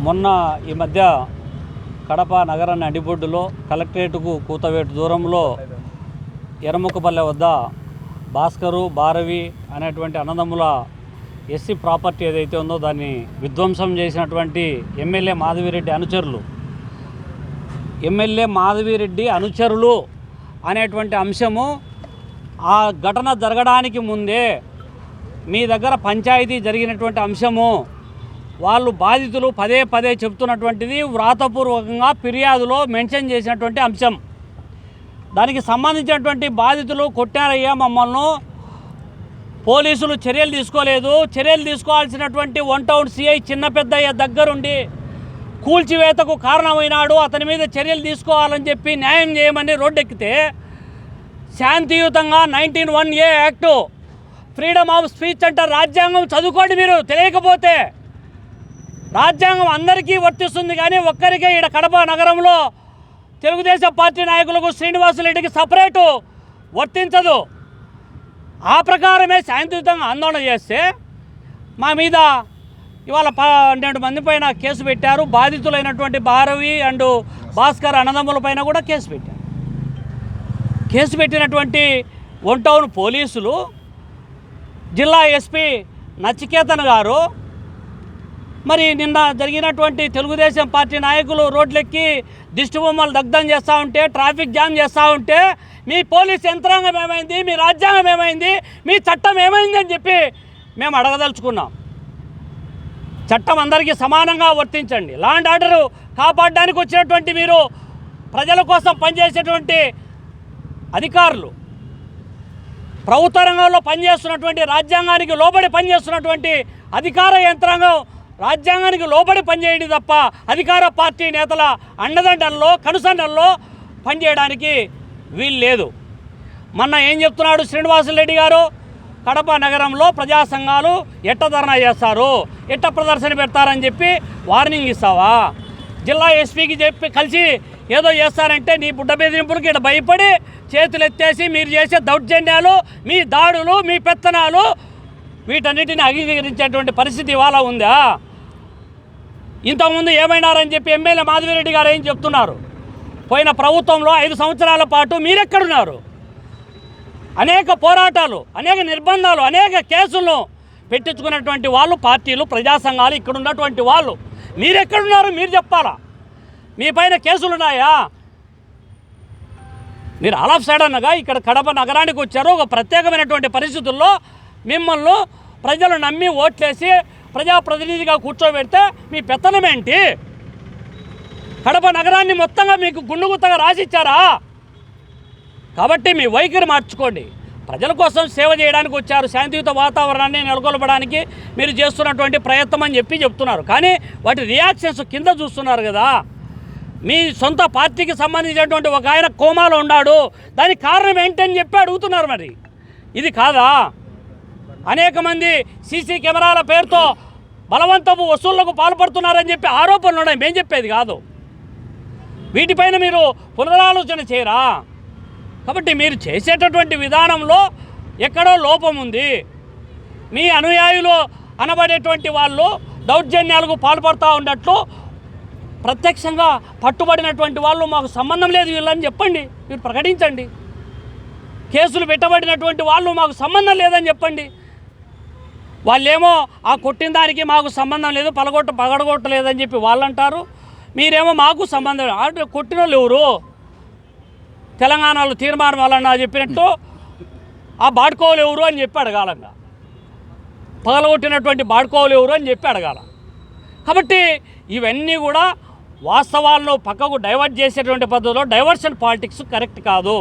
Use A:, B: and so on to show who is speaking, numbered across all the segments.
A: మొన్న ఈ మధ్య కడప నగరాన్ని అడిబొడ్డులో కలెక్టరేట్కు కూతవేటు దూరంలో ఎరముకపల్లె వద్ద భాస్కరు భారవి అనేటువంటి అన్నదమ్ముల ఎస్సీ ప్రాపర్టీ ఏదైతే ఉందో దాన్ని విధ్వంసం చేసినటువంటి ఎమ్మెల్యే మాధవిరెడ్డి అనుచరులు ఎమ్మెల్యే మాధవిరెడ్డి అనుచరులు అనేటువంటి అంశము ఆ ఘటన జరగడానికి ముందే మీ దగ్గర పంచాయతీ జరిగినటువంటి అంశము వాళ్ళు బాధితులు పదే పదే చెప్తున్నటువంటిది వ్రాతపూర్వకంగా ఫిర్యాదులో మెన్షన్ చేసినటువంటి అంశం. దానికి సంబంధించినటువంటి బాధితులు కొట్టారయ్యా మమ్మల్ని. పోలీసులు చర్యలు తీసుకోలేదు. చర్యలు తీసుకోవాల్సినటువంటి వన్ టౌన్ సిఐ చిన్న పెద్దయ్య దగ్గరుండి కూల్చివేతకు కారణమైనాడు. అతని మీద చర్యలు తీసుకోవాలని చెప్పి న్యాయం చేయమని రోడ్డెక్కితే శాంతియుతంగా nineteen one A act freedom of speech అంటే రాజ్యాంగం చదువుకోండి మీరు తెలియకపోతే. రాజ్యాంగం అందరికీ వర్తిస్తుంది కానీ ఒక్కరికే ఇక్కడ కడప నగరంలో తెలుగుదేశం పార్టీ నాయకులకు శ్రీనివాసులరెడ్డికి సపరేటు వర్తించదు. ఆ ప్రకారమే శాంతియుతంగా ఆందోళన చేస్తే మా మీద ఇవాళ పన్నెండు మంది పైన కేసు పెట్టారు. బాధితులైనటువంటి భారవి అండ్ భాస్కర్ అన్నదమ్ముల పైన కూడా కేసు పెట్టారు. కేసు పెట్టినటువంటి వన్ టౌన్ పోలీసులు జిల్లా ఎస్పీ నచికేతన్ గారు మరి నిన్న జరిగినటువంటి తెలుగుదేశం పార్టీ నాయకులు రోడ్లెక్కి దిష్టి బొమ్మలు దగ్ధం చేస్తూ ఉంటే ట్రాఫిక్ జామ్ చేస్తూ ఉంటే మీ పోలీస్ యంత్రాంగం ఏమైంది? మీ రాజ్యాంగం ఏమైంది? మీ చట్టం ఏమైంది అని చెప్పి మేము అడగదలుచుకున్నాం. చట్టం అందరికీ సమానంగా వర్తించండి. లా అండ్ ఆర్డర్ కాపాడడానికి వచ్చినటువంటి మీరు ప్రజల కోసం పనిచేసేటువంటి అధికారులు ప్రభుత్వ రంగంలో పనిచేస్తున్నటువంటి రాజ్యాంగానికి లోబడి పనిచేస్తున్నటువంటి అధికార యంత్రాంగం రాజ్యాంగానికి లోబడి పనిచేయండి తప్ప అధికార పార్టీ నేతల అండదండల్లో కనుసండల్లో పనిచేయడానికి వీలు లేదు. మొన్న ఏం చెప్తున్నాడు శ్రీనివాసులరెడ్డి గారు? కడప నగరంలో ప్రజా సంఘాలు ఎట్ట ధర్నా చేస్తారు? ఎట్ట ప్రదర్శన పెడతారని చెప్పి వార్నింగ్ ఇస్తావా? జిల్లా ఎస్పీకి చెప్పి కలిసి ఏదో చేస్తారంటే నీ బుడ్డ బెదిరింపులకి ఇక్కడ భయపడి చేతులు ఎత్తేసి మీరు చేసే దౌర్జన్యాలు మీ దాడులు మీ పెత్తనాలు వీటన్నిటిని అంగీకరించేటువంటి పరిస్థితి ఇవాళ ఉందా? ఇంతకుముందు ఏమైనారని చెప్పి ఎమ్మెల్యే మాధవిరెడ్డి గారు ఏం చెప్తున్నారు? పోయిన ప్రభుత్వంలో ఐదు సంవత్సరాల పాటు మీరెక్కడున్నారు? అనేక పోరాటాలు అనేక నిర్బంధాలు అనేక కేసులను పెట్టించుకున్నటువంటి వాళ్ళు పార్టీలు ప్రజా సంఘాలు ఇక్కడ ఉన్నటువంటి వాళ్ళు. మీరెక్కడున్నారు? మీరు చెప్పాలా? మీ పైన కేసులు ఉన్నాయా? మీరు ఆల్ సైడ్ సడన్గా ఇక్కడ కడప నగరానికి వచ్చారు. ఒక ప్రత్యేకమైనటువంటి పరిస్థితుల్లో మిమ్మల్ని ప్రజలు నమ్మి ఓట్లేసి ప్రజాప్రతినిధిగా కూర్చోబెడితే మీ పెత్తనం ఏంటి కడప నగరాన్ని మొత్తంగా మీకు గుండుగుత్తగా రాసిచ్చారా? కాబట్టి మీ వైఖరి మార్చుకోండి. ప్రజల కోసం సేవ చేయడానికి వచ్చారు. శాంతియుత వాతావరణాన్ని నెలకొల్పడానికి మీరు చేస్తున్నటువంటి ప్రయత్నం అని చెప్పి చెప్తున్నారు. కానీ వాటి రియాక్షన్స్ కింద చూస్తున్నారు కదా. మీ సొంత పార్టీకి సంబంధించినటువంటి ఒక ఆయన కోమాలో ఉన్నాడు. దానికి కారణం ఏంటని చెప్పి అడుగుతున్నారు మరి. ఇది కాదా? అనేక మంది సీసీ కెమెరాల పేరుతో బలవంతపు వసూళ్ళకు పాల్పడుతున్నారని చెప్పి ఆరోపణలు ఉన్నాయి. మేము చెప్పేది కాదు. వీటిపైన మీరు పునరాలోచన చేయరా? కాబట్టి మీరు చేసేటటువంటి విధానంలో ఎక్కడో లోపం ఉంది. మీ అనుయాయులు అనబడేటువంటి వాళ్ళు దౌర్జన్యాలకు పాల్పడుతూ ఉన్నట్లు ప్రత్యక్షంగా పట్టుబడినటువంటి వాళ్ళు మాకు సంబంధం లేదు వీళ్ళని చెప్పండి. మీరు ప్రకటించండి. కేసులు పెట్టబడినటువంటి వాళ్ళు మాకు సంబంధం లేదని చెప్పండి. వాళ్ళేమో ఆ కొట్టిన దానికి మాకు సంబంధం లేదు పలగొట్ట పగడగొట్టలేదని చెప్పి వాళ్ళు అంటారు మీరేమో మాకు సంబంధం కొట్టిన వాళ్ళు ఎవరు? తెలంగాణలో తీర్మానం వాళ్ళని చెప్పినట్టు ఆ బాడ్కోవులు ఎవరు అని చెప్పి అడగాలంగా పగలగొట్టినటువంటి బాడుకోవులు ఎవరు అని చెప్పి అడగాల. కాబట్టి ఇవన్నీ కూడా వాస్తవాలను పక్కకు డైవర్ట్ చేసేటువంటి పద్ధతిలో డైవర్షన్ పాలిటిక్స్ కరెక్ట్ కాదు.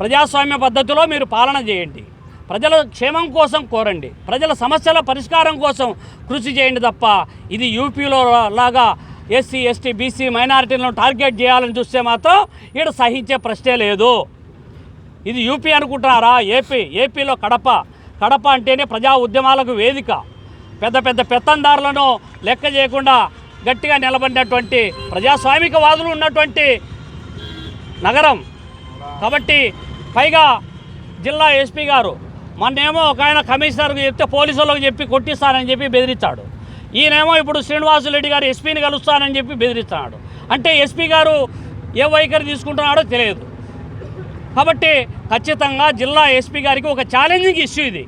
A: ప్రజాస్వామ్య పద్ధతిలో మీరు పాలన చేయండి. ప్రజల క్షేమం కోసం కోరండి. ప్రజల సమస్యల పరిష్కారం కోసం కృషి చేయండి తప్ప ఇది యూపీలో లాగా ఎస్సీ ఎస్టీ బీసీ మైనారిటీలను టార్గెట్ చేయాలని చూస్తే మాత్రం ఇక్కడ సహించే ప్రశ్నే లేదు. ఇది యూపీ అనుకుంటున్నారా ఏపీ ఏపీలో కడప. కడప అంటేనే ప్రజా ఉద్యమాలకు వేదిక. పెద్ద పెద్ద పెత్తందారులను లెక్క చేయకుండా గట్టిగా నిలబడినటువంటి ప్రజాస్వామిక వాదులు ఉన్నటువంటి నగరం. కాబట్టి పైగా జిల్లా ఎస్పీ గారు మొన్నేమో ఒక ఆయన కమిషనర్కి చెప్తే పోలీసు వాళ్ళకి చెప్పి కొట్టిస్తానని చెప్పి బెదిరించాడు. ఈయనేమో ఇప్పుడు శ్రీనివాసులరెడ్డి గారు ఎస్పీని కలుస్తానని చెప్పి బెదిరిస్తున్నాడు. అంటే ఎస్పీ గారు ఏ వైఖరి తీసుకుంటున్నాడో తెలియదు. కాబట్టి ఖచ్చితంగా జిల్లా ఎస్పీ గారికి ఒక ఛాలెంజింగ్ ఇష్యూ ఇది.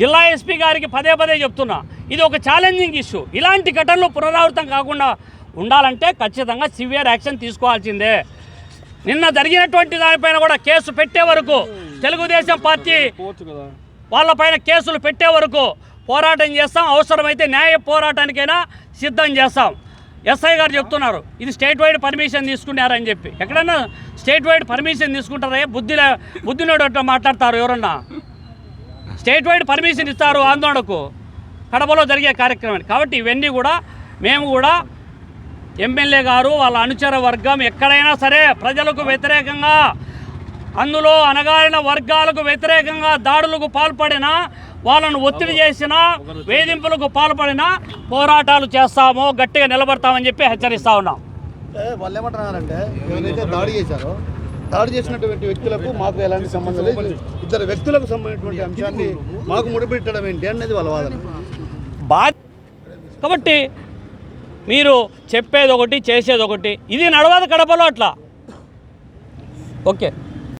A: జిల్లా ఎస్పీ గారికి పదే పదే చెప్తున్నా. ఇది ఒక ఛాలెంజింగ్ ఇష్యూ ఇలాంటి ఘటనలు పునరావృతం కాకుండా ఉండాలంటే ఖచ్చితంగా సివియర్ యాక్షన్ తీసుకోవాల్సిందే. నిన్న జరిగినటువంటి దానిపైన కూడా కేసు పెట్టే వరకు తెలుగుదేశం పార్టీ వాళ్ళపైన కేసులు పెట్టే వరకు పోరాటం చేస్తాం. అవసరమైతే న్యాయ పోరాటానికైనా సిద్ధం చేస్తాం. ఎస్ఐ గారు చెప్తున్నారు ఇది స్టేట్ వైడ్ పర్మిషన్ తీసుకున్నారని చెప్పి. ఎక్కడన్నా స్టేట్ వైడ్ పర్మిషన్ తీసుకుంటారే? బుద్ధి బుద్ధినోడు మాట్లాడతారు ఎవరన్నా? స్టేట్ వైడ్ పర్మిషన్ ఇస్తారు ఆందోళనకు. కడపలో జరిగే కార్యక్రమాన్ని కాబట్టి ఇవన్నీ కూడా మేము కూడా ఎమ్మెల్యే గారు వాళ్ళ అనుచర వర్గం ఎక్కడైనా సరే ప్రజలకు వ్యతిరేకంగా అందులో అనగారిన వర్గాలకు వ్యతిరేకంగా దాడులకు పాల్పడిన వాళ్ళను ఒత్తిడి చేసినా వేధింపులకు పాల్పడినా పోరాటాలు చేస్తాము గట్టిగా నిలబడతామని చెప్పి హెచ్చరిస్తా ఉన్నాం.
B: వాళ్ళు ఏమంటున్నారంటే ఎవరైతే దాడి చేశారో దాడి చేసినటువంటి వ్యక్తులకు మాకు ఎలాంటి సంబంధం లేదు. ఇద్దరు వ్యక్తులకు సంబంధించినటువంటి అంశాన్ని మాకు ముడిపెట్టడం ఏంటి అనేది వాళ్ళ వాదన.
A: బా కాబట్టి మీరు చెప్పేది ఒకటి చేసేది ఒకటి. ఇది నడవదు కడపలో అట్లా. ఓకే.